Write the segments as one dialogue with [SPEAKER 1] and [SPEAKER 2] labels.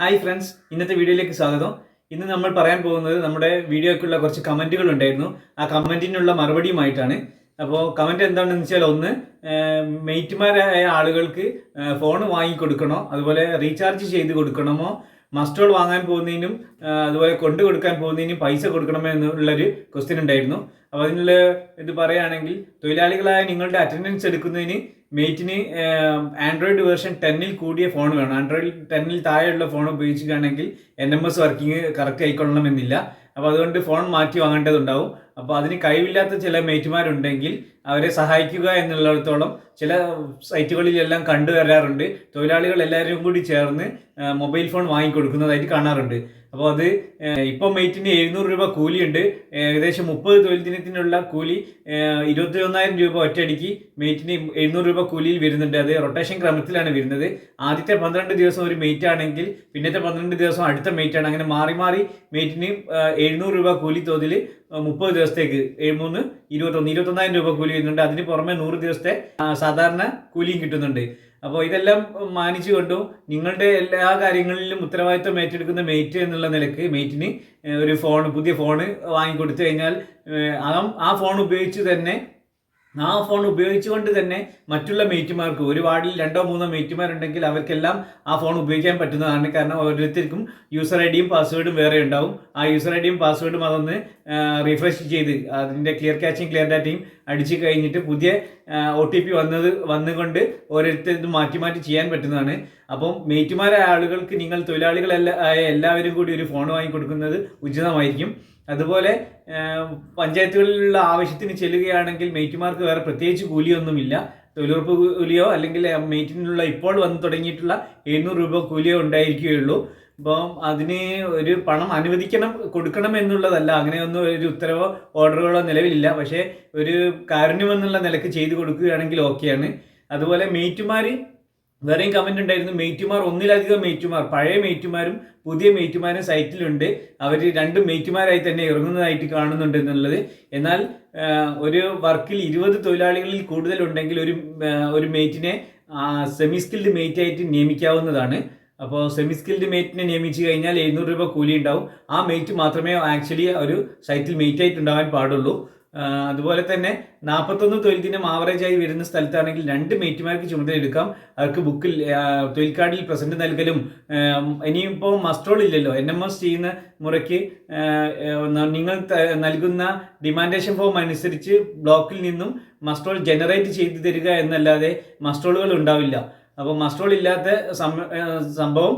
[SPEAKER 1] Hi friends ഇന്നത്തെ വീഡിയോയിലേക്ക് സ്വാഗതം. ഇന്ന് നമ്മൾ പറയാൻ പോകുന്നത് നമ്മുടെ വീഡിയോയ്ക്കുള്ള കുറച്ച് കമന്റുകൾ ഉണ്ടായിരുന്നു. ആ കമന്റിനുള്ള മറുപടിയുമായിട്ടാണ്. അപ്പോൾ കമന്റ് എന്താണെന്ന് വെച്ചാൽ ഒന്ന് മെയ്റ്റുമാരായ ആളുകൾക്ക് ഫോൺ വാങ്ങിക്കൊടുക്കണോ അതുപോലെ റീചാർജ് ചെയ്ത് കൊടുക്കണമോ? മസ്റ്റോൾ വാങ്ങാൻ പോകുന്നതിനും അതുപോലെ കൊണ്ടു കൊടുക്കാൻ പോകുന്നതിനും പൈസ കൊടുക്കണമോ എന്നുള്ളൊരു ക്വസ്റ്റ്യൻ ഉണ്ടായിരുന്നു. അപ്പോൾ അതിനുള്ള ഇത് പറയുകയാണെങ്കിൽ തൊഴിലാളികളായ നിങ്ങളുടെ അറ്റൻഡൻസ് എടുക്കുന്നതിന് മെയ്റ്റിന് ആൻഡ്രോയിഡ് വേർഷൻ ടെന്നിൽ കൂടിയ ഫോൺ വേണം. ആൻഡ്രോയിഡ് ടെന്നിൽ താഴെയുള്ള ഫോൺ ഉപയോഗിക്കുകയാണെങ്കിൽ N M S working correct ആയിക്കൊള്ളണമെന്നില്ല. അപ്പോൾ അതുകൊണ്ട് ഫോൺ മാറ്റി വാങ്ങേണ്ടതുണ്ടാവും. അപ്പോൾ അതിന് കഴിവില്ലാത്ത ചില മേറ്റുമാരുണ്ടെങ്കിൽ അവരെ സഹായിക്കുക എന്നുള്ളിടത്തോളം ചില സൈറ്റുകളിലെല്ലാം കണ്ടുവരാറുണ്ട്. തൊഴിലാളികൾ എല്ലാവരും കൂടി ചേർന്ന് മൊബൈൽ ഫോൺ വാങ്ങിക്കൊടുക്കുന്നതായിട്ട് കാണാറുണ്ട്. അപ്പോൾ അത് ഇപ്പം മെയ്റ്റിന് എഴുന്നൂറ് രൂപ കൂലിയുണ്ട്. ഏകദേശം മുപ്പത് തൊഴിൽ ദിനത്തിനുള്ള കൂലി ഇരുപത്തി ഒന്നായിരം രൂപ ഒറ്റയടിക്ക് മെയ്റ്റിന് എഴുന്നൂറ് രൂപ കൂലിയിൽ വരുന്നുണ്ട്. അത് റൊട്ടേഷൻ ക്രമത്തിലാണ് വരുന്നത്. ആദ്യത്തെ പന്ത്രണ്ട് ദിവസം ഒരു മെയ്റ്റ് ആണെങ്കിൽ പിന്നത്തെ പന്ത്രണ്ട് ദിവസം അടുത്ത മെയ്റ്റ് ആണ് അങ്ങനെ മാറി മാറി മെയ്റ്റിന് എഴുന്നൂറ് രൂപ കൂലി തോതിൽ മുപ്പത് ദിവസത്തേക്ക് മൂന്ന് ഇരുപത്തൊന്ന് ഇരുപത്തൊന്നായിരം രൂപ കൂലി വരുന്നുണ്ട്. അതിന് പുറമെ നൂറ് ദിവസത്തെ സാധാരണ കൂലിയും കിട്ടുന്നുണ്ട്. അപ്പോൾ ഇതെല്ലാം മാനിച്ചുകൊണ്ടും നിങ്ങളുടെ എല്ലാ കാര്യങ്ങളിലും ഉത്തരവാദിത്വം ഏറ്റെടുക്കുന്ന മെയ്റ്റ് എന്നുള്ള നിലയ്ക്ക് മെയ്റ്റിന് ഒരു ഫോൺ പുതിയ ഫോൺ വാങ്ങിക്കൊടുത്തു കഴിഞ്ഞാൽ ആ ആ ഫോൺ ഉപയോഗിച്ച് തന്നെ ആ ഫോൺ ഉപയോഗിച്ചുകൊണ്ട് തന്നെ മറ്റുള്ള മേറ്റുമാർക്ക് ഒരു വാർഡിൽ രണ്ടോ മൂന്നോ മേറ്റുമാരുണ്ടെങ്കിൽ അവർക്കെല്ലാം ആ ഫോൺ ഉപയോഗിക്കാൻ പറ്റുന്നതാണ്. കാരണം ഓരോരുത്തർക്കും യൂസർ ഐ ഡിയും പാസ്വേഡും വേറെ ഉണ്ടാവും. ആ യൂസർ ഐ ഡിയും പാസ്വേഡും അതൊന്ന് റിഫ്രഷ് ചെയ്ത് അതിന്റെ ക്ലിയർ ക്യാച്ചും ക്ലിയർ ഡാറ്റയും അടിച്ചു കഴിഞ്ഞിട്ട് പുതിയ ഒ ടി പി വന്നത് വന്നുകൊണ്ട് ഓരോരുത്തരും മാറ്റി മാറ്റി ചെയ്യാൻ പറ്റുന്നതാണ്. അപ്പം മേറ്റുമാരായ ആളുകൾക്ക് നിങ്ങൾ തൊഴിലാളികളെല്ലാം എല്ലാവരും കൂടി ഒരു ഫോൺ വാങ്ങി കൊടുക്കുന്നത് ഉചിതമായിരിക്കും. അതുപോലെ പഞ്ചായത്തുകളിലുള്ള ആവശ്യത്തിന് ചെല്ലുകയാണെങ്കിൽ മെയ്റ്റുമാർക്ക് വേറെ പ്രത്യേകിച്ച് കൂലിയൊന്നുമില്ല. തൊഴിലുറപ്പ് കൂലിയോ അല്ലെങ്കിൽ മെയ്റ്റിനുള്ള ഇപ്പോൾ വന്ന് തുടങ്ങിയിട്ടുള്ള എഴുന്നൂറ് രൂപ കൂലിയോ ഉണ്ടായിരിക്കുകയുള്ളൂ. അപ്പം അതിന് ഒരു പണം അനുവദിക്കണം കൊടുക്കണം എന്നുള്ളതല്ല. അങ്ങനെയൊന്നും ഒരു ഉത്തരവോ ഓർഡറുകളോ നിലവിലില്ല. പക്ഷേ ഒരു കാരുണ്യമെന്നുള്ള നിലയ്ക്ക് ചെയ്തു കൊടുക്കുകയാണെങ്കിൽ ഓക്കെയാണ്. അതുപോലെ മെയ്റ്റുമാർ വേറെയും കമന്റ് ഉണ്ടായിരുന്നു മെയ്റ്റുമാർ ഒന്നിലധികം മെയ്റ്റുമാർ പഴയ മെയ്റ്റുമാരും പുതിയ മെയ്റ്റുമാരും സൈറ്റിലുണ്ട്. അവർ രണ്ട് മെയ്റ്റുമാരായി തന്നെ ഇറങ്ങുന്നതായിട്ട് കാണുന്നുണ്ട് എന്നുള്ളത്. എന്നാൽ ഒരു വർക്കിൽ ഇരുപത് തൊഴിലാളികളിൽ കൂടുതൽ ഉണ്ടെങ്കിൽ ഒരു ഒരു മെയ്റ്റിനെ സെമി സ്കിൽഡ് മെയ്റ്റ് ആയിട്ട് നിയമിക്കാവുന്നതാണ്. അപ്പോൾ സെമി സ്കിൽഡ് മെയ്റ്റിനെ നിയമിച്ചു കഴിഞ്ഞാൽ എഴുന്നൂറ് രൂപ കൂലി ഉണ്ടാവും ആ മെയ്റ്റ് മാത്രമേ ആക്ച്വലി ഒരു സൈറ്റിൽ മെയ്റ്റ് ആയിട്ട് ഉണ്ടാകാൻ പാടുള്ളൂ. അതുപോലെ തന്നെ നാൽപ്പത്തൊന്ന് തൊഴിൽ ദിനം ആവറേജ് ആയി വരുന്ന സ്ഥലത്താണെങ്കിൽ രണ്ട് മേറ്റുമാർക്ക് ചുമതല എടുക്കാം. അവർക്ക് ബുക്കിൽ തൊഴിൽ കാർഡിൽ പ്രസന്റ് നൽകലും ഇനിയിപ്പോൾ മസ്റ്റോൾ ഇല്ലല്ലോ. എൻ എം എസ് ചെയ്യുന്ന മുറയ്ക്ക് നിങ്ങൾ നൽകുന്ന ഡിമാൻഡേഷൻ ഫോം അനുസരിച്ച് ബ്ലോക്കിൽ നിന്നും മസ്റ്റോൾ ജനറേറ്റ് ചെയ്തു തരിക എന്നല്ലാതെ മസ്റ്റോളുകൾ ഉണ്ടാവില്ല. അപ്പോൾ മസ്റ്റോൾ ഇല്ലാത്ത സംഭവം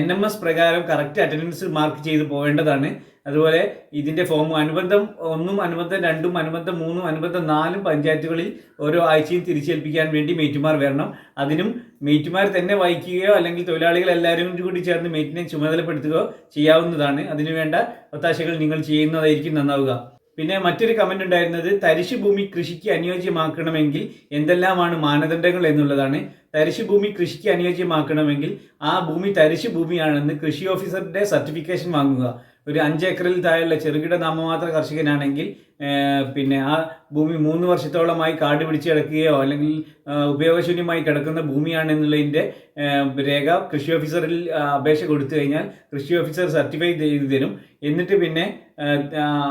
[SPEAKER 1] എൻ എം എസ് പ്രകാരം കറക്റ്റ് അറ്റൻഡൻസ് മാർക്ക് ചെയ്ത് പോകേണ്ടതാണ്. അതുപോലെ ഇതിന്റെ ഫോം അനുബന്ധം ഒന്നും അനുബന്ധം രണ്ടും അനുബന്ധം മൂന്നും അനുബന്ധം നാലും പഞ്ചായത്തുകളിൽ ഓരോ ആഴ്ചയും തിരിച്ചേൽപ്പിക്കാൻ വേണ്ടി മേറ്റുമാർ വരണം. അതിനും മേറ്റുമാർ തന്നെ വഹിക്കുകയോ അല്ലെങ്കിൽ തൊഴിലാളികൾ എല്ലാവരും കൂടി ചേർന്ന് മേറ്റിനെ ചുമതലപ്പെടുത്തുകയോ ചെയ്യാവുന്നതാണ്. അതിനുവേണ്ട ഒത്താശകൾ നിങ്ങൾ ചെയ്യുന്നതായിരിക്കും നന്നാവുക. പിന്നെ മറ്റൊരു കമന്റ് ഉണ്ടായിരുന്നത് തരിശു ഭൂമി കൃഷിക്ക് അനുയോജ്യമാക്കണമെങ്കിൽ എന്തെല്ലാമാണ് മാനദണ്ഡങ്ങൾ എന്നുള്ളതാണ്. തരിശു ഭൂമി കൃഷിക്ക് അനുയോജ്യമാക്കണമെങ്കിൽ ആ ഭൂമി തരിശു ഭൂമിയാണെന്ന് കൃഷി ഓഫീസറുടെ സർട്ടിഫിക്കേഷൻ വാങ്ങുക. ഒരു അഞ്ച് ഏക്കറിൽ താഴെയുള്ള ചെറുകിട നാമമാത്ര കർഷകനാണെങ്കിൽ പിന്നെ ആ ഭൂമി മൂന്ന് വർഷത്തോളമായി കാട് പിടിച്ച് കിടക്കുകയോ അല്ലെങ്കിൽ ഉപയോഗശൂന്യമായി കിടക്കുന്ന ഭൂമിയാണെന്നുള്ളതിന്റെ രേഖ കൃഷി ഓഫീസറിൽ അപേക്ഷ കൊടുത്തു കഴിഞ്ഞാൽ കൃഷി ഓഫീസർ സർട്ടിഫൈ ചെയ്ത് തരും. എന്നിട്ട് പിന്നെ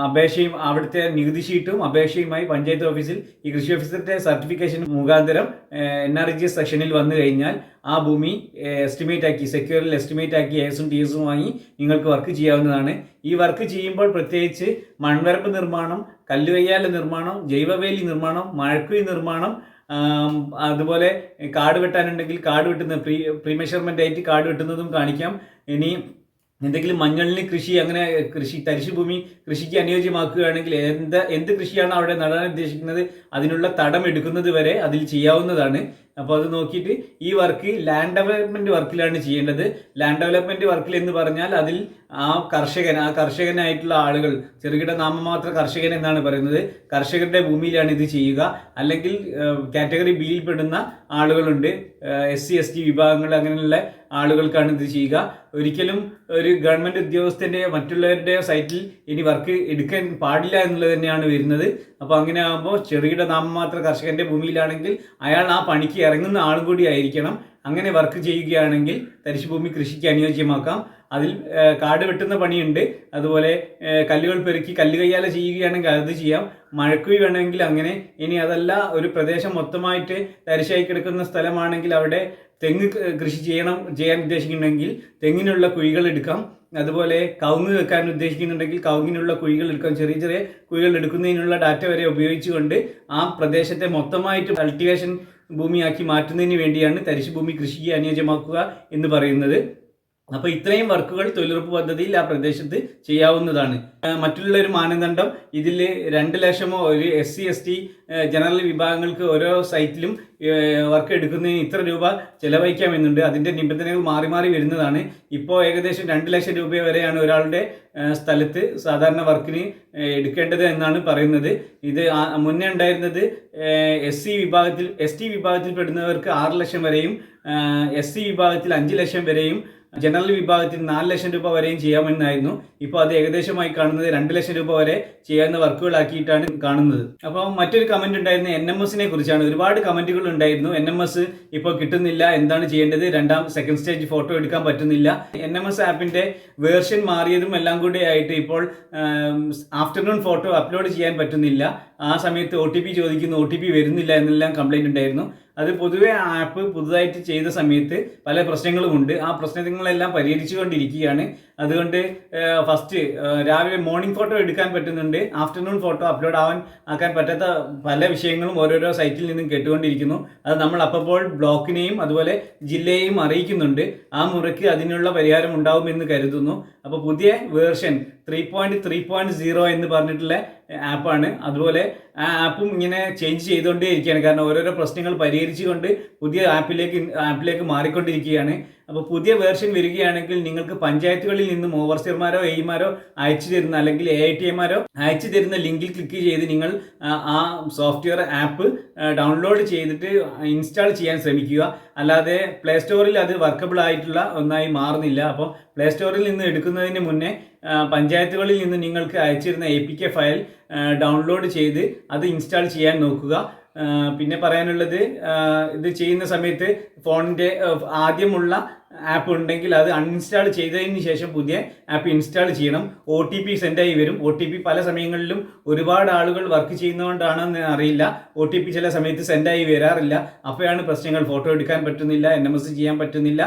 [SPEAKER 1] അപേക്ഷയും അവിടുത്തെ നികുതി ഷീറ്റും അപേക്ഷയുമായി പഞ്ചായത്ത് ഓഫീസിൽ ഈ കൃഷി ഓഫീസറുടെ സർട്ടിഫിക്കേഷൻ മുഖാന്തരം എൻ ആർ ജി എസ് സെക്ഷനിൽ വന്നു കഴിഞ്ഞാൽ ആ ഭൂമി എസ്റ്റിമേറ്റ് ആക്കി സെക്യൂറിൽ എസ്റ്റിമേറ്റ് ആക്കി എസും ടി എസും വാങ്ങി നിങ്ങൾക്ക് വർക്ക് ചെയ്യാവുന്നതാണ്. ഈ വർക്ക് ചെയ്യുമ്പോൾ പ്രത്യേകിച്ച് മൺവരമ്പ് നിർമ്മാണം കല്ലുകയ്യാല നിർമ്മാണം ജൈവവേലി നിർമ്മാണം മഴക്കുഴി നിർമ്മാണം അതുപോലെ കാട് വെട്ടാനുണ്ടെങ്കിൽ കാട് വെട്ടുന്ന പ്രീ പ്രീ മെഷർമെന്റ് ആയിട്ട് കാട് വെട്ടുന്നതും കാണിക്കാം. ഇനി എന്തെങ്കിലും മഞ്ഞളിന് കൃഷി അങ്ങനെ കൃഷി തരിശു ഭൂമി കൃഷിക്ക് അനുയോജ്യമാക്കുകയാണെങ്കിൽ എന്ത് എന്ത് കൃഷിയാണ് അവിടെ നടാൻ ഉദ്ദേശിക്കുന്നത്? അതിനുള്ള തടം എടുക്കുന്നത് വരെ അതിൽ ചെയ്യാവുന്നതാണ്. അപ്പോൾ അത് നോക്കിയിട്ട് ഈ വർക്ക് ലാൻഡ് ഡെവലപ്മെന്റ് വർക്കിലാണ് ചെയ്യേണ്ടത്. ലാൻഡ് ഡെവലപ്മെന്റ് വർക്കിൽ എന്ന് പറഞ്ഞാൽ അതിൽ ആ കർഷകൻ ആ കർഷകനായിട്ടുള്ള ആളുകൾ ചെറുകിട നാമമാത്ര കർഷകൻ എന്നാണ് പറയുന്നത്. കർഷകരുടെ ഭൂമിയിലാണ് ഇത് ചെയ്യുക. അല്ലെങ്കിൽ കാറ്റഗറി ബിയിൽ പെടുന്ന ആളുകളുണ്ട്. എസ് സി എസ് ടി വിഭാഗങ്ങൾ അങ്ങനെയുള്ള ആളുകൾക്കാണ് ഇത് ചെയ്യുക. ഒരിക്കലും ഒരു ഗവൺമെന്റ് ഉദ്യോഗസ്ഥന്റെ മറ്റുള്ളവരുടെ സൈറ്റിൽ ഇനി വർക്ക് എടുക്കാൻ പാടില്ല എന്നുള്ളത് തന്നെയാണ് വരുന്നത്. അപ്പോൾ അങ്ങനെ ആകുമ്പോൾ ചെറുകിട നാമമാത്ര കർഷകന്റെ ഭൂമിയിലാണെങ്കിൽ അയാൾ ആ പണിക്ക് ഇറങ്ങുന്ന ആളും കൂടി ആയിരിക്കണം. അങ്ങനെ വർക്ക് ചെയ്യുകയാണെങ്കിൽ തരിശുഭൂമി കൃഷിക്ക് അനുയോജ്യമാക്കാം. അതിൽ കാട് വെട്ടുന്ന പണിയുണ്ട്. അതുപോലെ കല്ലുകൾ പെറുക്കി കല്ല് കയ്യാല ചെയ്യുകയാണെങ്കിൽ അത് ചെയ്യാം. മഴക്കുഴി വേണമെങ്കിൽ അങ്ങനെ. ഇനി അതല്ല ഒരു പ്രദേശം മൊത്തമായിട്ട് തരിശായി കിടക്കുന്ന സ്ഥലമാണെങ്കിൽ അവിടെ തെങ്ങ് കൃഷി ചെയ്യണം ചെയ്യാൻ ഉദ്ദേശിക്കുന്നുണ്ടെങ്കിൽ തെങ്ങിനുള്ള കുഴികൾ എടുക്കാം. അതുപോലെ കവുങ്ങ് വെക്കാൻ ഉദ്ദേശിക്കുന്നുണ്ടെങ്കിൽ കവുങ്ങിനുള്ള കുഴികൾ എടുക്കാം. ചെറിയ ചെറിയ കുഴികൾ എടുക്കുന്നതിനുള്ള ഡാറ്റ വരെ ഉപയോഗിച്ചുകൊണ്ട് ആ പ്രദേശത്തെ മൊത്തമായിട്ട് കൾട്ടിവേഷൻ ഭൂമിയാക്കി മാറ്റുന്നതിന് വേണ്ടിയാണ് തരിശുഭൂമി കൃഷിക്ക് അനുയോജ്യമാക്കുക എന്ന് പറയുന്നത്. അപ്പോൾ ഇത്രയും വർക്കുകൾ തൊഴിലുറപ്പ് പദ്ധതിയിൽ ആ പ്രദേശത്ത് ചെയ്യാവുന്നതാണ്. മറ്റുള്ള ഒരു മാനദണ്ഡം ഇതിൽ രണ്ട് ലക്ഷമോ ഒരു S C S T general വിഭാഗങ്ങൾക്ക് ഓരോ സൈറ്റിലും വർക്ക് എടുക്കുന്നതിന് ഇത്ര രൂപ ചെലവഴിക്കാമെന്നുണ്ട്. അതിന്റെ നിബന്ധനകൾ മാറി മാറി വരുന്നതാണ്. ഇപ്പോൾ ഏകദേശം രണ്ട് ലക്ഷം രൂപ വരെയാണ് ഒരാളുടെ സ്ഥലത്ത് സാധാരണ വർക്കിന് എടുക്കേണ്ടത് എന്നാണ് പറയുന്നത്. ഇത് മുന്നേ ഉണ്ടായിരുന്നത് എസ് സി വിഭാഗത്തിൽ എസ് ടി വിഭാഗത്തിൽ പെടുന്നവർക്ക് ആറ് ലക്ഷം വരെയും എസ് സി വിഭാഗത്തിൽ അഞ്ച് ലക്ഷം വരെയും ജനറൽ വിഭാഗത്തിൽ നാല് ലക്ഷം രൂപ വരെയും ചെയ്യാമെന്നായിരുന്നു. ഇപ്പോൾ അത് ഏകദേശമായി കാണുന്നത് രണ്ട് ലക്ഷം രൂപ വരെ ചെയ്യാവുന്ന വർക്കുകളാക്കിയിട്ടാണ് കാണുന്നത്. അപ്പോൾ മറ്റൊരു കമന്റ് ഉണ്ടായിരുന്നു എൻ എം എസിനെ കുറിച്ചാണ്. ഒരുപാട് കമന്റുകൾ ഉണ്ടായിരുന്നു. എൻ എം എസ് ഇപ്പോൾ കിട്ടുന്നില്ല. എന്താണ് ചെയ്യേണ്ടത്? രണ്ടാം സെക്കൻഡ് സ്റ്റേജ് ഫോട്ടോ എടുക്കാൻ പറ്റുന്നില്ല. എൻ എം എസ് ആപ്പിന്റെ വേർഷൻ മാറിയതും എല്ലാം കൂടി ആയിട്ട് ഇപ്പോൾ ആഫ്റ്റർനൂൺ ഫോട്ടോ അപ്ലോഡ് ചെയ്യാൻ പറ്റുന്നില്ല. ആ സമയത്ത് ഒ ടി പി ചോദിക്കുന്നു. ഒ ടി പി വരുന്നില്ല എന്നെല്ലാം കംപ്ലൈന്റ് ഉണ്ടായിരുന്നു. അത് പൊതുവെ ആപ്പ് പുതുതായിട്ട് ചെയ്ത സമയത്ത് പല പ്രശ്നങ്ങളുമുണ്ട് ആ പ്രശ്നങ്ങളെല്ലാം പരിഹരിച്ചുകൊണ്ടിരിക്കുകയാണ്. അതുകൊണ്ട് ഫസ്റ്റ് രാവിലെ മോർണിംഗ് ഫോട്ടോ എടുക്കാൻ പറ്റുന്നുണ്ട്. ആഫ്റ്റർനൂൺ ഫോട്ടോ അപ്ലോഡ് ആവാൻ ആക്കാൻ പറ്റാത്ത പല വിഷയങ്ങളും ഓരോരോ സൈറ്റിൽ നിന്നും കേട്ടുകൊണ്ടിരിക്കുന്നു. അത് നമ്മൾ അപ്പോൾ ബ്ലോക്കിനെയും അതുപോലെ ജില്ലയെയും അറിയിക്കുന്നുണ്ട്. ആ മുറയ്ക്ക് അതിനുള്ള പരിഹാരം ഉണ്ടാവുമെന്ന് കരുതുന്നു. അപ്പോൾ പുതിയ version three point three point zero എന്ന് പറഞ്ഞിട്ടുള്ള ആപ്പാണ്. അതുപോലെ ആ ആപ്പും ഇങ്ങനെ ചേഞ്ച് ചെയ്തുകൊണ്ടേ ഇരിക്കുകയാണ് കാരണം ഓരോരോ പ്രശ്നങ്ങൾ പരിഹരിച്ചുകൊണ്ട് പുതിയ ആപ്പിലേക്ക് ആപ്പിലേക്ക് മാറിക്കൊണ്ടിരിക്കുകയാണ്. അപ്പോൾ പുതിയ വേർഷൻ വരികയാണെങ്കിൽ നിങ്ങൾക്ക് പഞ്ചായത്തുകളിൽ നിന്നും ഓവർസിയർമാരോ എയിമാരോ അയച്ചു തരുന്ന അല്ലെങ്കിൽ എ ഐ ടി എമാരോ അയച്ചു തരുന്ന ലിങ്കിൽ ക്ലിക്ക് ചെയ്ത് നിങ്ങൾ ആ, സോഫ്റ്റ്വെയർ ആപ്പ് ഡൗൺലോഡ് ചെയ്തിട്ട് ഇൻസ്റ്റാൾ ചെയ്യാൻ ശ്രമിക്കുക. അല്ലാതെ പ്ലേ സ്റ്റോറിൽ അത് വർക്കബിൾ ആയിട്ടുള്ള ഒന്നായി മാറുന്നില്ല. അപ്പോൾ പ്ലേ സ്റ്റോറിൽ നിന്ന് എടുക്കുന്നതിന് മുന്നേ പഞ്ചായത്തുകളിൽ നിന്ന് നിങ്ങൾക്ക് അയച്ചിരുന്ന A P K file download ചെയ്ത് അത് ഇൻസ്റ്റാൾ ചെയ്യാൻ നോക്കുക. പിന്നെ പറയാനുള്ളത് ഇത് ചെയ്യുന്ന സമയത്ത് ഫോണിന്റെ ആദ്യമുള്ള ആപ്പ് ഉണ്ടെങ്കിൽ അത് അൺഇൻസ്റ്റാൾ ചെയ്തതിന് ശേഷം പുതിയ ആപ്പ് ഇൻസ്റ്റാൾ ചെയ്യണം. ഒ ടി പി സെൻഡായി വരും. ഒ ടി പി പല സമയങ്ങളിലും ഒരുപാട് ആളുകൾ വർക്ക് ചെയ്യുന്നതുകൊണ്ടാണെന്ന് അറിയില്ല. ഒ ടി പി ചില സമയത്ത് സെൻഡായി വരാറില്ല. അപ്പോഴാണ് പ്രശ്നങ്ങൾ ഫോട്ടോ എടുക്കാൻ പറ്റുന്നില്ല എൻ എം എസ് ചെയ്യാൻ പറ്റുന്നില്ല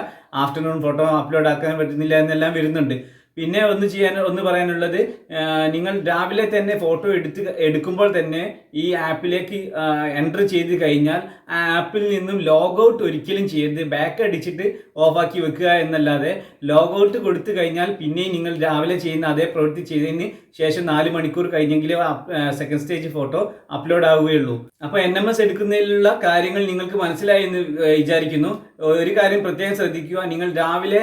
[SPEAKER 1] ആഫ്റ്റർനൂൺ ഫോട്ടോ അപ്ലോഡ് ആക്കാൻ പറ്റുന്നില്ല എന്നെല്ലാം വരുന്നുണ്ട്. പിന്നെ ഒന്ന് ചെയ്യാൻ ഒന്ന് പറയാനുള്ളത് നിങ്ങൾ രാവിലെ തന്നെ ഫോട്ടോ എടുത്ത് എടുക്കുമ്പോൾ തന്നെ ഈ ആപ്പിലേക്ക് എന്റർ ചെയ്ത് കഴിഞ്ഞാൽ ആ ആപ്പിൽ നിന്നും ലോഗൗട്ട് ഒരിക്കലും ചെയ്ത് ബാക്ക് അടിച്ചിട്ട് ഓഫാക്കി വെക്കുക എന്നല്ലാതെ ലോഗൗട്ട് കൊടുത്തു കഴിഞ്ഞാൽ പിന്നെയും നിങ്ങൾ രാവിലെ ചെയ്യുന്ന അതേ പ്രവൃത്തി ചെയ്തതിന് ശേഷം നാല് മണിക്കൂർ കഴിഞ്ഞെങ്കിലേ സെക്കൻഡ് സ്റ്റേജ് ഫോട്ടോ അപ്ലോഡ് ആവുകയുള്ളൂ. അപ്പോൾ എൻ എം എസ് എടുക്കുന്നതിലുള്ള കാര്യങ്ങൾ നിങ്ങൾക്ക് മനസ്സിലായി എന്ന് വിചാരിക്കുന്നു. ഒരു കാര്യം പ്രത്യേകം ശ്രദ്ധിക്കുക. നിങ്ങൾ രാവിലെ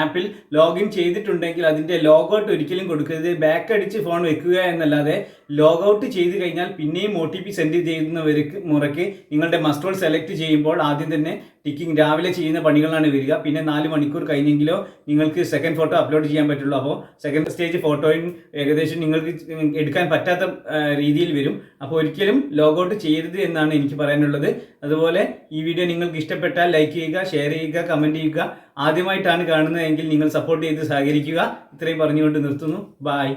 [SPEAKER 1] ആപ്പിൽ ലോഗിൻ ചെയ്തിട്ടുണ്ടെങ്കിൽ അതിന്റെ ലോഗൗട്ട് ഒരിക്കലും കൊടുക്കരുത്. ബാക്ക് അടിച്ച് ഫോൺ വെക്കുക എന്നല്ലാതെ ലോഗൗട്ട് ചെയ്ത് കഴിഞ്ഞാൽ പിന്നെയും ഒ ടി പി സെൻഡ് ചെയ്യുന്നവർക്ക് മുറയ്ക്ക് നിങ്ങളുടെ മസ്റ്റോൾ സെലക്ട് ചെയ്യുമ്പോൾ ആദ്യം തന്നെ ടിക്കിംഗ് രാവിലെ ചെയ്യുന്ന പണികളാണ് വരിക. പിന്നെ നാല് മണിക്കൂർ കഴിഞ്ഞെങ്കിലോ നിങ്ങൾക്ക് സെക്കൻഡ് ഫോട്ടോ അപ്ലോഡ് ചെയ്യാൻ പറ്റുള്ളൂ. അപ്പോൾ സെക്കൻഡ് സ്റ്റേജ് ഫോട്ടോയും ഏകദേശം നിങ്ങൾക്ക് എടുക്കാൻ പറ്റാത്ത രീതിയിൽ വരും. അപ്പോൾ ഒരിക്കലും ലോഗൗട്ട് ചെയ്യരുത് എന്നാണ് എനിക്ക് പറയാനുള്ളത്. അതുപോലെ ഈ വീഡിയോ നിങ്ങൾക്ക് ഇഷ്ടപ്പെട്ടാൽ ലൈക്ക് ചെയ്യുക ഷെയർ ചെയ്യുക കമന്റ് ചെയ്യുക. ആദ്യമായിട്ടാണ് കാണുന്നതെങ്കിൽ നിങ്ങൾ സപ്പോർട്ട് ചെയ്ത് സഹകരിക്കുക. ഇത്രയും പറഞ്ഞുകൊണ്ട് നിർത്തുന്നു. ബായ്